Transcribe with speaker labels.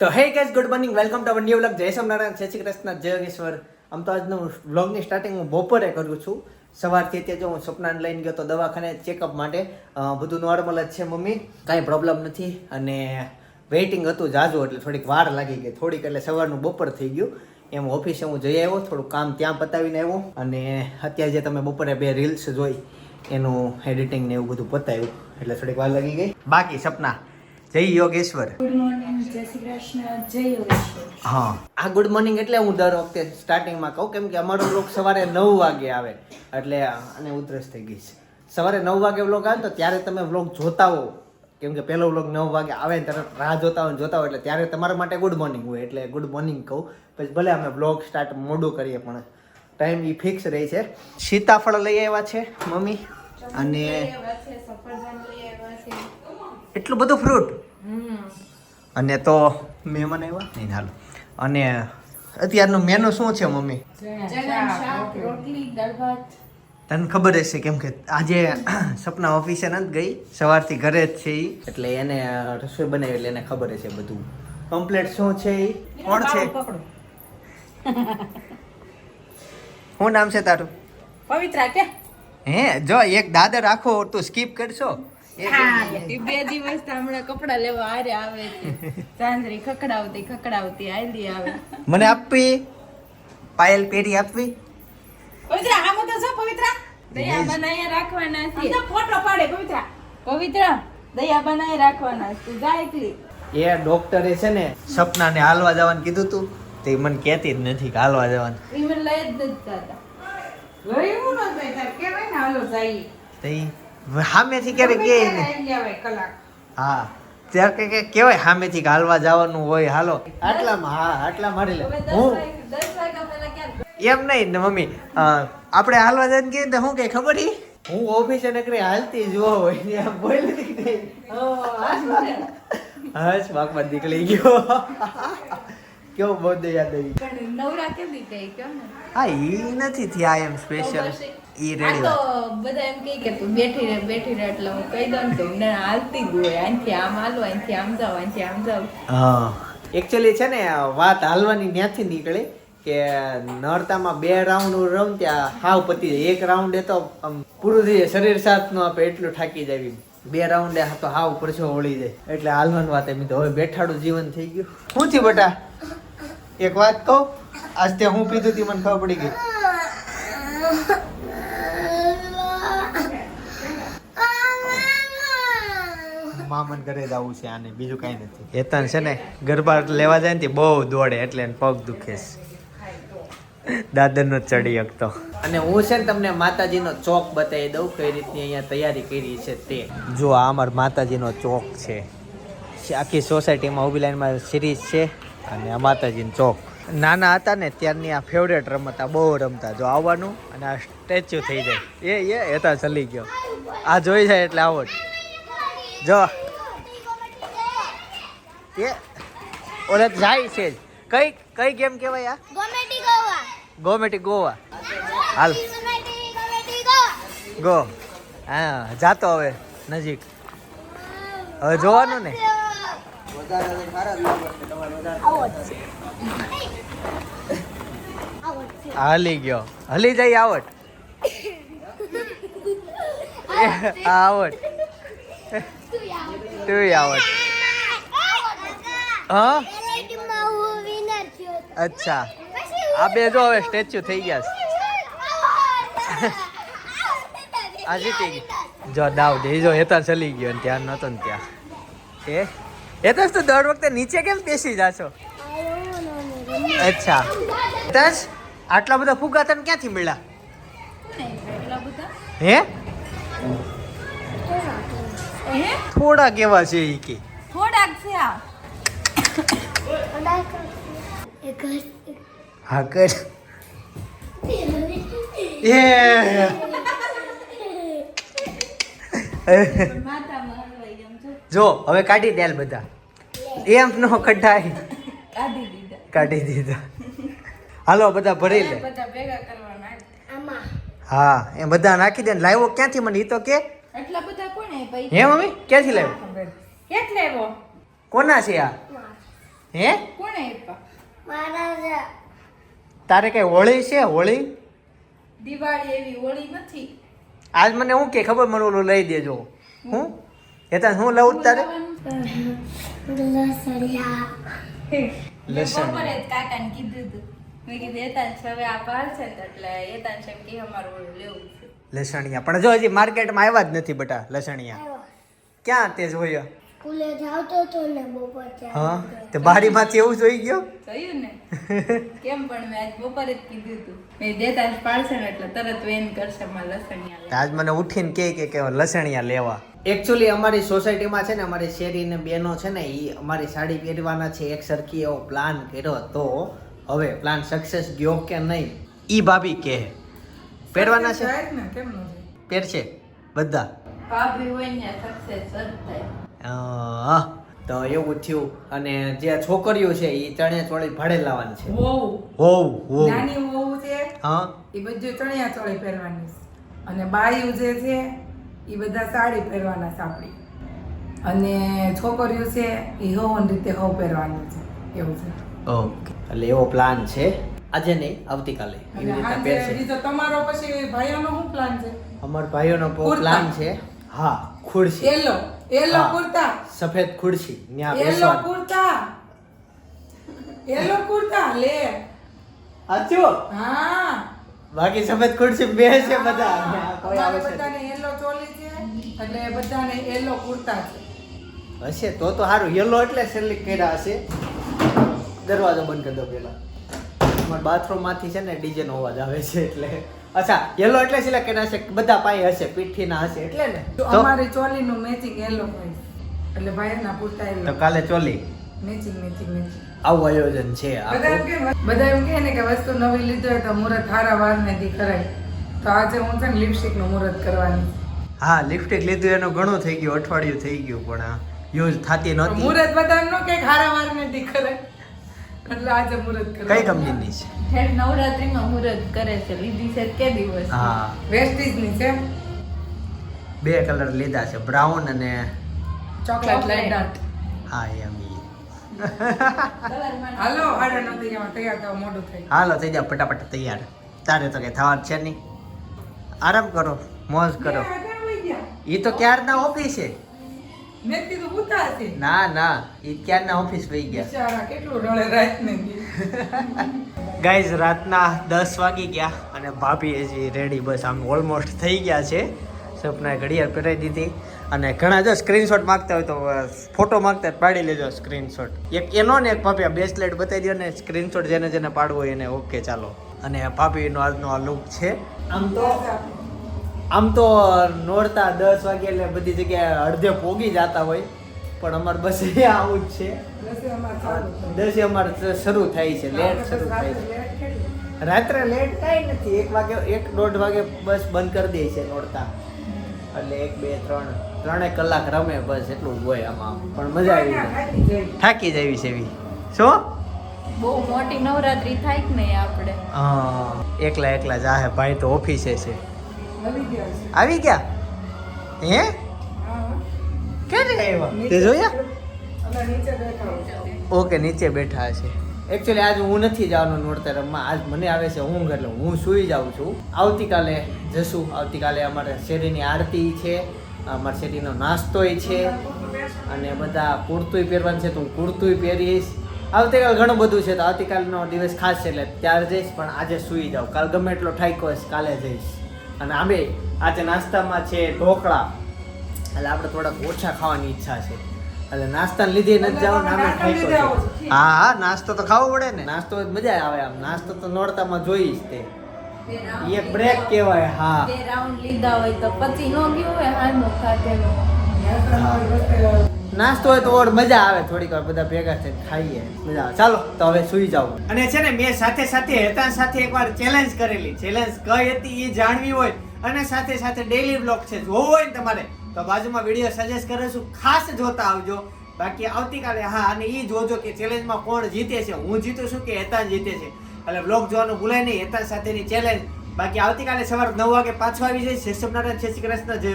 Speaker 1: તો hey guys good morning welcome to our new vlog Jai Swaminarayan. Jai Shri Krishna. જય યોગેશ્વર આમ તો આજનું વ્લોગની સ્ટાર્ટિંગ હું બપોરે કરું છું. સવારથી અત્યારે જો હું સપનાને લઈને ગયો તો દવાખાને ચેકઅપ માટે. બધું નોર્મલ જ છે, મમ્મી. કાંઈ પ્રોબ્લેમ નથી. અને વેઇટિંગ હતું જાજુ, એટલે થોડીક વાર લાગી ગઈ. થોડીક એટલે સવારનું બપોર થઈ ગયું. એમ ઓફિસે હું જઈ આવ્યો, થોડું કામ ત્યાં પતાવીને આવ્યો. અને અત્યારે જે તમે બપોરે બે રીલ્સ જોઈ, એનું એડિટિંગ ને એવું બધું પતાવ્યું. એટલે થોડીક વાર લાગી ગઈ. બાકી સપના. જય યોગેશ્વર.
Speaker 2: ગુડ મોર્નિંગ જય શ્રી કૃષ્ણ જય યોગેશ્વર.
Speaker 1: હા. આ ગુડ મોર્નિંગ એટલે હું દર વખતે સ્ટાર્ટિંગમાં કહું કેમ કે અમારો બ્લોગ સવારે નવ વાગે આવે એટલે અને ઉધરસ થઈ ગઈ છે. સવારે નવ વાગે બ્લોગ આવે તો ત્યારે તમે બ્લોગ જોતા હો કેમ કે પહેલો બ્લોગ નવ વાગે આવે ને તરત રાહ જોતા હોય જોતા હોય એટલે ત્યારે તમારા માટે ગુડ મોર્નિંગ હોય એટલે ગુડ મોર્નિંગ કહું. પછી ભલે અમે બ્લોગ સ્ટાર્ટ મોડું કરીએ પણ ટાઈમ એ ફિક્સ રહે છે. સીતાફળ લઈ આવ્યા છે મમ્મી. અને એટલું બધું ફ્રૂટ અને તો મહેમાન આવ્યા? નહીં હાલો. અને અત્યારનું મેનુ શું છે મમ્મી? તને ખબર હશે કેમ કે આજે સપના ઓફિસે નથી ગઈ. સવારથી ઘરે જ છે એ એટલે એને રસોઈ બનાવી એટલે એને ખબર હશે બધું. કમ્પ્લેટ શું છે એ કોણ છે? શું નામ છે તારું?
Speaker 2: પવિત્રા કે?
Speaker 1: હે જો એક દાદર આખો તું સ્કીપ કરશો.
Speaker 2: બે દિવસ. હમણાં કપડા લેવા આરે આવે સાંજરી ખકડાવતી ખકડાવતી આયલી આવે.
Speaker 1: મને આપવી? પાયલ પેરી આપવી?
Speaker 2: પવિત્રા આમ તો છો પવિત્રા? દયા બનાવી રાખવાના છે. ફોટો પાડે પવિત્રા. પવિત્રા દયા બનાવી રાખવાના છે. જા એકલી.
Speaker 1: એ ડોક્ટરે છે ને સપનાને હાલવા જવાનું કીધું તું તે મને કહેતી જ નથી કે હાલવા જવાનું.
Speaker 2: એ મને લઈ જ નથી જતા. લઈ હું ન જાય તાર કેવાય ને હાલો જાય
Speaker 1: તે ઈ સામેથી ક્યારેક
Speaker 2: કે
Speaker 1: હા. ત્યારે કે કે કેવાય સામેથી હાલવા જવાનું હોય હાલો. આટલામાં હા આટલા મારી લે. હું
Speaker 2: વાગે દસ વાગ્યા પહેલા ક્યાં
Speaker 1: એમ નહીં ને મમ્મી આપણે હાલવા જઈને કહીએ તો શું કે ખબર હી હું ઓફિસે નકરી હાલતી જ હોય આમ બોલી હસ બાકમાં નીકળી ગયો. કેવો બહુ યાદ આવી
Speaker 2: નવરા કેમ થઈ કેમ
Speaker 1: હા ઈ નથી થયા એમ સ્પેશિયલ ઈ રેડી
Speaker 2: તો બધા એમ કહે કે તું બેઠી રહે બેઠી રહે એટલે હું કહી દઉં તો હાલતી ગયો અહીંથી આમ હાલો અહીંથી આમ જાવ અહીંથી આમ જાવ
Speaker 1: હા. એકચ્યુઅલી છે ને વાત હાલવાની ત્યાંથી નીકળે કે નર્તામાં બે રાઉન્ડ રમ ત્યાં હાવ પતી જાય. એક રાઉન્ડે તો આમ પૂરું થઈ જાય શરીર સાથ ન આપે એટલું થાકી જાય બે રાઉન્ડે તો હાવ પરછો વળી જાય. એટલે હાલવાની વાત એમ. તો હવે બેઠાડું જીવન થઈ ગયું. શું થયું બેટા? એક વાત કહું? આજ તે હું પીધું હતી મને ખબર પડી ગઈ. મામન ઘરે જવું છે આને બીજું કાંઈ નથી. હેતાન છે ને ગરબા લેવા જાય ને બહુ દોડે એટલે પગ દુખે છે. દાદરનો ચડી શકતો અને હું છે ને તમને માતાજીનો ચોક બતાવી દઉં કઈ રીતની અહીંયા તૈયારી કરી છે તે. જો આ અમાર માતાજીનો ચોક છે. આખી સોસાયટીમાં ઊભી લાઈનમાં સિરીઝ છે અને આ માતાજીનો ચોક. નાના હતા ને ત્યારની આ ફેવરેટ રમત આ બહુ રમતા. જો આવવાનું અને આ સ્ટેચ્યુ થઈ જાય. એ એ હેતા ચલી ગયો. આ જોઈ જાય એટલે આવો જો એ ઓલે જાય છે. કઈ કઈ ગેમ કહેવાય આ?
Speaker 3: ગોમેટી ગોવા.
Speaker 1: ગોમેટી ગોવા. હાલ. ગો. હા જાતો હવે નજીક. હવે જોવાનું ને. હાલી ગયો. હલી જાય આવટ. આવટ. તું આવટ. હા? અચ્છા. આ બે જો હવે સ્ટેચ્યુ થઈ ગયા છે. આ જીતી ગઈ. જો દાવ દે જો હેતા ચલી ગયો ને ત્યાં નતો ને ત્યાં. એ? હેતાશ તો દર વખતે નીચે કેમ બેસી જાશો? અચ્છા. હેતાશ આટલા બધા ફુગા તને ક્યાંથી મળ્યા? હે?
Speaker 2: હે?
Speaker 1: થોડા કેવા છે ઈ કે.
Speaker 2: થોડાક છે આ.
Speaker 1: હા કર એ
Speaker 2: જો
Speaker 1: હવે કાઢી દેલ બધા. એમ નો કઢાય.
Speaker 2: કાઢી દીધા.
Speaker 1: કાઢી દીધા હાલો બધા ભરી લે. હા એ બધા નાખી દે ને લાવ્યો ક્યાંથી મને? ઈ તો કે.
Speaker 2: એટલા બધા કોને
Speaker 1: હે મમ્મી ક્યાંથી લાવ્યો?
Speaker 2: કેટલે લાવ્યો?
Speaker 1: કોના છે આ? હે?
Speaker 2: કોણે આપ્યા
Speaker 3: મારા
Speaker 1: તારે કઈ હોળી છે હોળી?
Speaker 2: દિવાળી એવી હોળી નથી.
Speaker 1: આજ મને હું કે ખબર મને ઓલું લઈ દેજો. હું? હેતા હું લઉં તારે? લસણ.
Speaker 2: કાકાને કીધું હતું મેં કીધું હવે આ છે એટલે એતાંશ એમ કે અમારું ઓલું લેવું છે.
Speaker 1: લસણિયા. પણ જો હજી માર્કેટમાં આવ્યા જ નથી બટા લસણિયા. ક્યાં તે જોયો?
Speaker 3: સ્કૂલે જાવતો તો ને બપોર
Speaker 1: હા? તે બારીમાંથી એવું જોઈ ગયો?
Speaker 2: જોયું ને? કેમ પણ મેં આજ બપોરે જ કીધું હતું મેં દેતાંશ પાડશે ને એટલે તરત વેન કરશે માં લસણિયા
Speaker 1: આજ મને ઉઠીને કહે કે કે લસણિયા લેવા. એકચ્યુઅલી અમારી સોસાયટીમાં છે ને અમારી શેરીને બેનો છે ને એ અમારી સાડી પહેરવાના છે. એક સરખી એવો પ્લાન કર્યો તો હવે પ્લાન સક્સેસ ગયો કે નહીં? ઈ ભાભી કે પહેરવાના છે? પહેરશે. બધા.
Speaker 2: ભાભી હોય ને સક્સેસ જ થાય.
Speaker 1: તો એવું થયું. અને જે છોકરીઓ છે એ ચણે ચોળી ભાડે લાવવાની છે. હોવ. હોવ
Speaker 4: નાની વહુ છે
Speaker 1: હા?
Speaker 4: એ બધું ચણિયા ચોળી પહેરવાની. છે અને બાયું જે છે એ બધા સાડી પહેરવાના સાપડી અને છોકરીઓ છે એ હોવન રીતે હોવ પહેરવાની છે. એવું છે.
Speaker 1: ઓકે. એટલે એવો પ્લાન છે. આજે નહીં આવતીકાલે એવી રીતના પહેરશે.
Speaker 4: તમારો પછી ભાઈઓનો શું પ્લાન છે?
Speaker 1: અમાર ભાઈઓનો પ્લાન છે હા ખુરશી.
Speaker 4: એલો. એલો કુર્તા
Speaker 1: સફેદ ખુરશી ન્યા
Speaker 4: એલો કુર્તા એલો કુર્તા લે.
Speaker 1: આચો
Speaker 4: હા.
Speaker 1: બાકી સફેદ ખુરશી બેસે બધા.
Speaker 4: હા.
Speaker 1: ત્યાં કોઈ આવે છે.
Speaker 4: બધાને એલો ચોલી છે એટલે બધાને એલો કુર્તા છે.
Speaker 1: હશે તો તો સારું યલો એટલે સિલેક્ટ કર્યા હશે. દરવાજો બંધ કરી દો પેલા અમારા બાથરૂમમાંથી છે ને ડીજે નો અવાજ આવે છે એટલે. અચ્છા યલો એટલે સિલેક્ટ કર્યા હશે બધા પાય હશે પીઠીના હશે એટલે ને?
Speaker 4: તો
Speaker 1: તો?
Speaker 4: અમારી ચોલીનું મેચિંગ એલો હોય. એટલે ભાઈના કુર્તા
Speaker 1: તો
Speaker 4: એલો
Speaker 1: કાલે ચોલી.
Speaker 4: મેચિંગ મેચિંગ મેચિંગ
Speaker 1: આવું આયોજન છે
Speaker 4: બધા એમ કે બધા એમ કહે ને કે વસ્તુ નવી લીધો હોય તો મુરત હારા વાર નથી કરાય. તો આજે હું છે ને લિપસ્ટિકનું મુહૂર્ત કરવાની.
Speaker 1: હા લિપસ્ટિક લીધું એનું ઘણું થઈ ગયું અઠવાડિયું થઈ ગયું પણ યુઝ થતી
Speaker 4: તો
Speaker 1: નહોતી.
Speaker 4: મુરત બધા એમ ન કે હારા વાર નથી કરાય? એટલે આજે મુહૂર્ત
Speaker 1: કઈ
Speaker 4: કરવાની.
Speaker 1: કંપનીની છે?
Speaker 2: ઠેઠ નવરાત્રીમાં મુહૂર્ત કરે છે. લીધી છે કે દિવસ?
Speaker 1: હા.
Speaker 4: વેસ્ટીજની છે.
Speaker 1: બે કલર લીધા છે. બ્રાઉન અને
Speaker 4: ચોકલેટ લાઈટ ડાર્ક
Speaker 1: હા એમ
Speaker 4: હાલો હાડા નથી એમાં તૈયાર થવા મોડું થઈ
Speaker 1: હાલો થઈ જાવ ફટાફટ તૈયાર. તારે તો કઈ થવા છે નહીં. આરામ કરો મોજ કરો? ઈ તો ક્યારના ઓફિસ છે
Speaker 4: મેં કીધું ઉતા હતી
Speaker 1: ના ના એ ક્યારના ઓફિસ વહી ગયા?
Speaker 4: બિચારા કેટલું રડે રાત ને
Speaker 1: ગાઈઝ રાતના દસ વાગી ગયા અને ભાભી હજી રેડી બસ આમ ઓલમોસ્ટ થઈ ગયા છે. સપનાએ ઘડિયાળ પહેરાવી દીધી અને ઘણા જો સ્ક્રીનશોટ માંગતા હોય તો ફોટો માગતા પાડી લેજો સ્ક્રીનશોટ એક એનો ને એક ભાભી આ બ્રેસલેટ બતાવી દો ને સ્ક્રીનશોટ જેને જેને પાડવો હોય એને ઓકે ચાલો. અને ભાભીનો આજનો આ લુક છે. આમ તો આમ તો નોરતા દસ વાગે એટલે બધી જગ્યાએ અડધે પોગી જતા હોય પણ અમારે બસ એ આવું જ છે.
Speaker 4: દસે અમારે
Speaker 1: શરૂ થાય છે લેટ શરૂ થાય છે. રાત્રે લેટ થાય નથી એક વાગે એક દોઢ વાગે બસ બંધ કરી દે છે નોરતા. એટલે એક બે ત્રણ ત્રણે કલાક રમે બસ એટલું હોય આમાં. પણ મજા આવી જાય.
Speaker 4: થાકી જાય.
Speaker 1: થાકી છે એવી. શું?
Speaker 2: બહુ મોટી નવરાત્રી થાય કે નહીં આપણે?
Speaker 1: હા એકલા એકલા જાહે ભાઈ તો ઓફિસે છે.
Speaker 4: આવી ગયા
Speaker 1: હે. ક્યારે આવ્યા? તે જોયા. ઓકે નીચે બેઠા છે એકચ્યુઅલી આજ હું નથી જવાનું નોરતા રમવા. આજ મને આવે છે ઊંઘ એટલે હું સૂઈ જાઉં છું. આવતીકાલે જશું. આવતીકાલે અમારે શેરીની આરતી છે. અમારા શેરીનો નાસ્તોય છે. અને બધા કુર્તુંય પહેરવાનું છે તો હું કુર્તુંય પહેરીશ. આવતીકાલ ઘણું બધું છે તો આવતીકાલનો દિવસ ખાસ છે એટલે ત્યારે જઈશ પણ આજે સૂઈ જાઉં. કાલ ગમે એટલો ઠાઈકો કાલે જઈશ. અને આંબે આજે નાસ્તામાં છે ઢોકળા. એટલે આપણે થોડાક ઓછા ખાવાની ઈચ્છા છે. એટલે નાસ્તાને લીધે નથી જાવ ને આમે
Speaker 4: નાસ્તા
Speaker 1: છે. હા હા નાસ્તો તો ખાવો પડે ને. નાસ્તો મજા આવે આમ. નાસ્તો તો નોરતામાં જોઈશ તે. એક બ્રેક કહેવાય હા.
Speaker 2: બે રાઉન્ડ લીધા હોય તો પછી નો ગયો હોય ખાધેલો.
Speaker 4: નાસ્તામાં વખતે
Speaker 1: નાસ્તો હોય તો ઓર મજા આવે. થોડીક વાર બધા ભેગા થઈને ખાઈએ. મજા આવે. ચાલો, તો હવે સુઈ જાવ અને છે ને, મેં સાથે સાથે હેતાન સાથે એકવાર ચેલેન્જ કરેલી. ચેલેન્જ કઈ હતી એ જાણવી હોય. અને સાથે સાથે ડેઈલી બ્લોગ છે, જોવો હોય ને તમારે, તો બાજુમાં વીડિયો સજેસ્ટ કરીશું ખાસ જોતા આવજો. બાકી આવતીકાલે, હા, અને એ જોજો કે ચેલેન્જમાં કોણ જીતે છે. હું જીતું છું કે હેતા જીતે છે. એટલે બ્લોગ જોવાનું ભૂલાય નહીં હેતા સાથેની ચેલેન્જ બાકી આવતીકાલે સવારે નવ વાગે પાછો આવી જાય શેષમ નારાયણ શ્રી કૃષ્ણ, જય